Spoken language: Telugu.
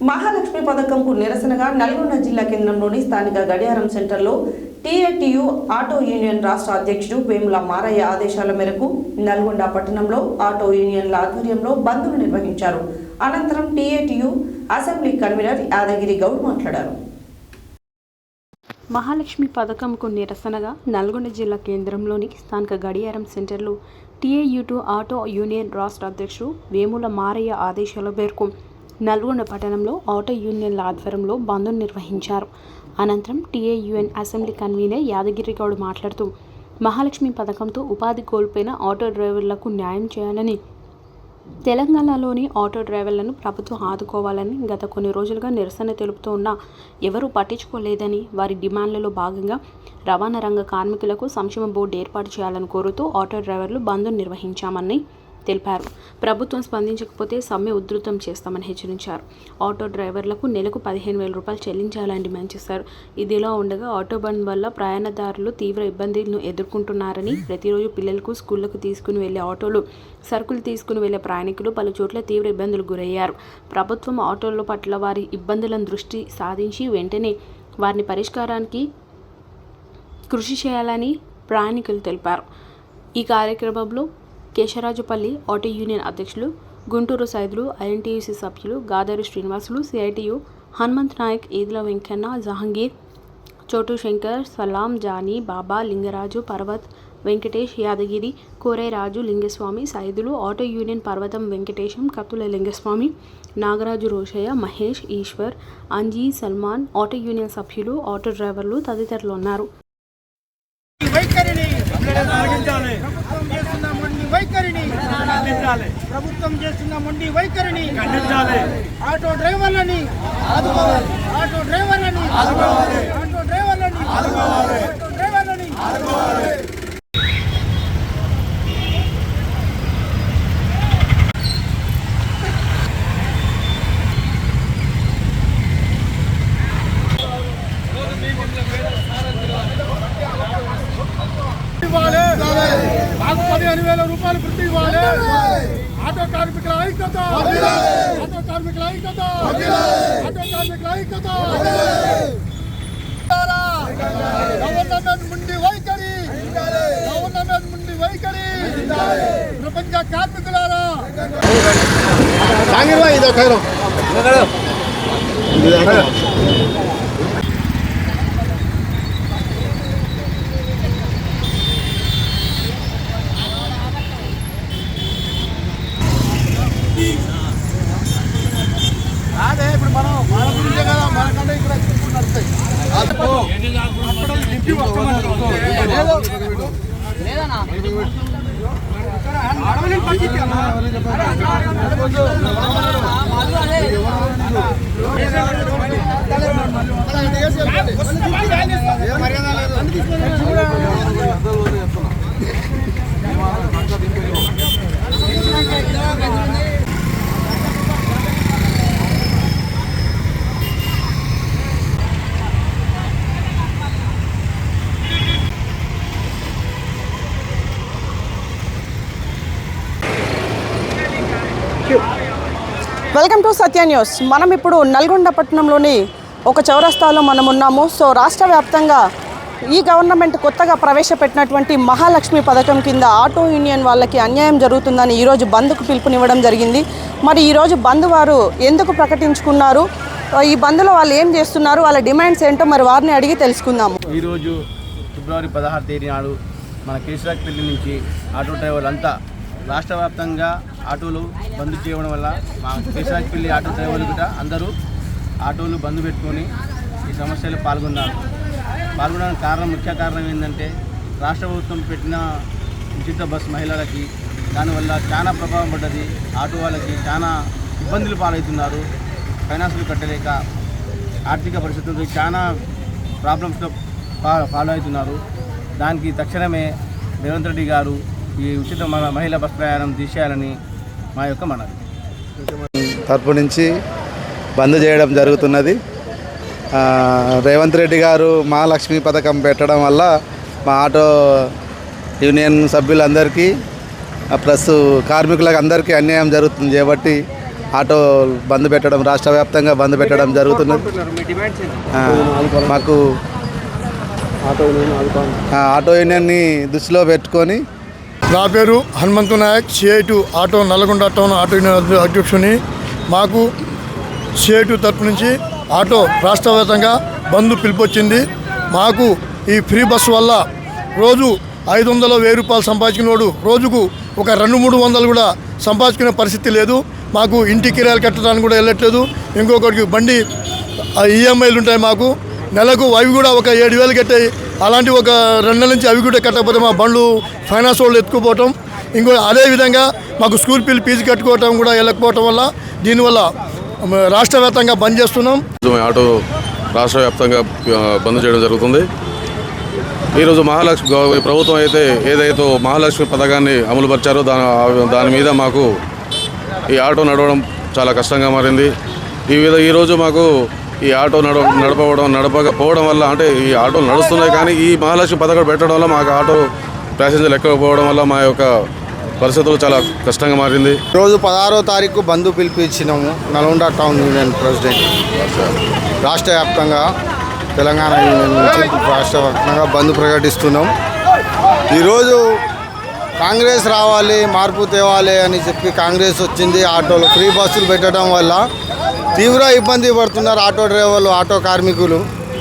మహాలక్ష్మి పథకంకు నిరసనగా నల్గొండ జిల్లా కేంద్రంలోని స్థానిక గడియారం సెంటర్లో టీఏటీయు ఆటో యూనియన్ రాష్ట్ర అధ్యక్షుడు వేముల మారయ్య ఆదేశాల మేరకు నల్గొండ పట్టణంలో ఆటో యూనియన్ల ఆధ్వర్యంలో బంద్ను నిర్వహించారు. అనంతరం TATU assembly convener Yadagiri Goud మాట్లాడారు. మహాలక్ష్మి పథకంకు నిరసనగా నల్గొండ జిల్లా కేంద్రంలోని స్థానిక గడియారం సెంటర్లో టీఏయూ ఆటో యూనియన్ రాష్ట్ర అధ్యక్షుడు వేముల మారయ్య ఆదేశాల మేరకు నల్గొండ పట్టణంలో ఆటో యూనియన్ల ఆధ్వర్యంలో బంద్ను నిర్వహించారు. అనంతరం టీఏయూఎన్ అసెంబ్లీ కన్వీనర్ యాదగిరిగౌడ్ మాట్లాడుతూ మహాలక్ష్మి పథకంతో ఉపాధి కోల్పోయిన ఆటో డ్రైవర్లకు న్యాయం చేయాలని తెలంగాణలోని ఆటో డ్రైవర్లను ప్రభుత్వం ఆదుకోవాలని గత కొన్ని రోజులుగా నిరసన తెలుపుతూ ఉన్నా ఎవరూ పట్టించుకోలేదని వారి డిమాండ్లలో భాగంగా రవాణా రంగ కార్మికులకు సంక్షేమ బోర్డు ఏర్పాటు చేయాలని కోరుతూ ఆటో డ్రైవర్లు బంద్ను నిర్వహించామని తెలిపారు. ప్రభుత్వం స్పందించకపోతే సమ్మె ఉధృతం చేస్తామని హెచ్చరించారు. ఆటో డ్రైవర్లకు నెలకు పదిహేను వేల రూపాయలు చెల్లించాలని డిమాండ్ చేశారు. ఇదిలా ఉండగా ఆటో బంద్ వల్ల ప్రయాణదారులు తీవ్ర ఇబ్బందులను ఎదుర్కొంటున్నారని ప్రతిరోజు పిల్లలకు స్కూళ్ళకు తీసుకుని వెళ్ళే ఆటోలు సరుకులు తీసుకుని వెళ్ళే ప్రయాణికులు పలు చోట్ల తీవ్ర ఇబ్బందులు గురయ్యారు. ప్రభుత్వం ఆటోల పట్ల వారి ఇబ్బందులను దృష్టి సాధించి వెంటనే వారిని పరిష్కారానికి కృషి చేయాలని ప్రయాణికులు తెలిపారు. ఈ కార్యక్రమంలో కేశరాజుపల్లి ఆటో యూనియన్ అధ్యక్షులు గుంటూరు సైదులు ఐఎన్టీయూసీ సభ్యులు Gadari Srinivasulu CITU Hanumanth Naik Eedula Venkanna Jahangir Chotu Shankar Salam Johnny Baba Lingaraju Parvath Venkatesh Yadagiri Koriraju Lingaswamy Saidulu auto union Parvatham Venkatesham Kathula Lingaswamy Nagaraju Rosaiah Mahesh Eshwar Anji Salman auto union సభ్యులు ఆటో డ్రైవర్లు తదితరులు ఉన్నారు. వైఖరిని ప్రభుత్వం చేస్తున్న మొండి వైఖరిని ఖండించాలి ప్రభుత్వం చేస్తున్న మొండి వైఖరిని ఖండించాలి. ఆటో డ్రైవర్లని ఆటో డ్రైవర్లని ఆదుకోవాలి ఆటో డ్రైవర్లని ఇవ్వాలి మాకు పదిహేను వేల రూపాయలు వృత్తి ఇవ్వాలి ఆటో కార్మికుల ఐక్యత! ఆటో కార్మికుల ఐక్యత! ఆటో కార్మికుల ఐక్యత! గవర్నమెంట్ ముండి వైఖరి! గవర్నమెంట్ ముండి వైఖరి! ప్రపంచ కార్మికులారా! అదే చెప్పారు వెల్కమ్ టు సత్య న్యూస్ మనం ఇప్పుడు నల్గొండ పట్టణంలోని ఒక చౌరస్తాలో మనం ఉన్నాము. సో రాష్ట్ర వ్యాప్తంగా ఈ గవర్నమెంట్ కొత్తగా ప్రవేశపెట్టినటువంటి మహాలక్ష్మి పథకం కింద ఆటో యూనియన్ వాళ్ళకి అన్యాయం జరుగుతుందని ఈరోజు బంద్కు పిలుపునివ్వడం జరిగింది. మరి ఈరోజు బంద్ వారు ఎందుకు ప్రకటించుకున్నారు? ఈ బంద్లో వాళ్ళు ఏం చేస్తున్నారు? వాళ్ళ డిమాండ్స్ ఏంటో మరి వారిని అడిగి తెలుసుకుందాము. ఈరోజు ఫిబ్రవరి పదహారు తేదీ నాడు మన కేశరాజ్పల్లి నుంచి ఆటో డ్రైవర్లు అంతా రాష్ట్ర వ్యాప్తంగా ఆటోలు బంద్ చేయడం వల్ల మా కేశరాజ్పల్లి ఆటో డ్రైవర్లు కూడా అందరూ ఆటోలు బంద్ పెట్టుకొని ఈ సమస్యలో పాల్గొన్నారు. పాల్గొనడానికి కారణం ముఖ్య కారణం ఏంటంటే రాష్ట్ర ప్రభుత్వం పెట్టిన ఉచిత బస్ మహిళలకి దానివల్ల చాలా ప్రభావం పడ్డది. ఆటో వాళ్ళకి చాలా ఇబ్బందులు పాలవుతున్నారు. ఫైనాన్సులు కట్టలేక ఆర్థిక పరిస్థితులతో చాలా ప్రాబ్లమ్స్తో ఫాలో అవుతున్నారు దానికి తక్షణమే రేవంత్ రెడ్డి గారు ఈ ఉచిత మహిళా బస్ ప్రయాణం తీసేయాలని మా యొక్క మనవి. తరపు నుంచి బంద్ చేయడం జరుగుతున్నది. ఆ, రేవంత్ రెడ్డి గారు మహాలక్ష్మి పథకం పెట్టడం వల్ల మా ఆటో యూనియన్ సభ్యులందరికీ ఆ, ప్లస్ కార్మికులకు అందరికీ అన్యాయం జరుగుతుంది కాబట్టి ఆటో బంద్ పెట్టడం రాష్ట్ర వ్యాప్తంగా బంద్ పెట్టడం జరుగుతున్నది. ఆ, మాకు ఆటో యూనియన్ని దృష్టిలో పెట్టుకొని నా పేరు Hanumanthu Naik CITU auto Nalgonda town auto union అధ్యక్షుని. మాకు సిఐటు తరపు నుంచి ఆటో రాష్ట్రవ్యాప్తంగా బంద్ పిలిపొచ్చింది. మాకు ఈ ఫ్రీ బస్సు వల్ల రోజు ఐదు వందల వెయ్యి రూపాయలు సంపాదించుకునేవాడు. రోజుకు ఒక రెండు మూడు వందలు కూడా సంపాదించుకునే పరిస్థితి లేదు. మాకు ఇంటి కిరాయిలు కట్టడానికి కూడా వెళ్ళట్లేదు. ఇంకొకటికి బండి ఈఎంఐలు ఉంటాయి మాకు. నెలకు అవి కూడా ఒక ఏడు వేలు కట్టాయి అలాంటి ఒక రెండు నెలల నుంచి అవి కూడా కట్టకపోతే మా బండ్లు ఫైనాన్స్ వాళ్ళు ఎత్తుకుపోవటం. ఇంకో అదేవిధంగా మాకు స్కూల్ ఫీజు ఫీజు కట్టుకోవటం కూడా వెళ్ళకపోవటం వల్ల దీనివల్ల రాష్ట్ర వ్యాప్తంగా బంద్ చేస్తున్నాం. ఆటో రాష్ట్ర వ్యాప్తంగా బంద్ చేయడం జరుగుతుంది. ఈరోజు మహాలక్ష్మి ప్రభుత్వం అయితే ఏదైతే మహాలక్ష్మి పథకాన్ని అమలుపరిచారో దాని దాని మీద మాకు ఈ ఆటో నడవడం చాలా కష్టంగా మారింది. ఈ విధ ఈరోజు మాకు ఈ ఆటో నడ నడపవడం నడపకపోవడం వల్ల అంటే ఈ ఆటోలు నడుస్తున్నాయి కానీ ఈ మహాలక్ష్మి పథకం పెట్టడం వల్ల మాకు ఆటో ప్యాసింజర్లు ఎక్కకపోవడం వల్ల మా యొక్క పరిస్థితులు చాలా కష్టంగా మారింది. రోజు పదహారో తారీఖు బంధు పిలిపించినాము నల్గొండ టౌన్ యూనియన్ ప్రెసిడెంట్. రాష్ట్ర వ్యాప్తంగా తెలంగాణ యూనియన్ నుంచి రాష్ట్ర వ్యాప్తంగా బంద్ ప్రకటిస్తున్నాం. ఈరోజు కాంగ్రెస్ రావాలి మార్పు తేవాలి అని చెప్పి కాంగ్రెస్ వచ్చింది. ఆటోలు ఫ్రీ బస్సులు పెట్టడం వల్ల తీవ్ర ఇబ్బంది పడుతున్నారు ఆటో డ్రైవర్లు ఆటో కార్మికులు.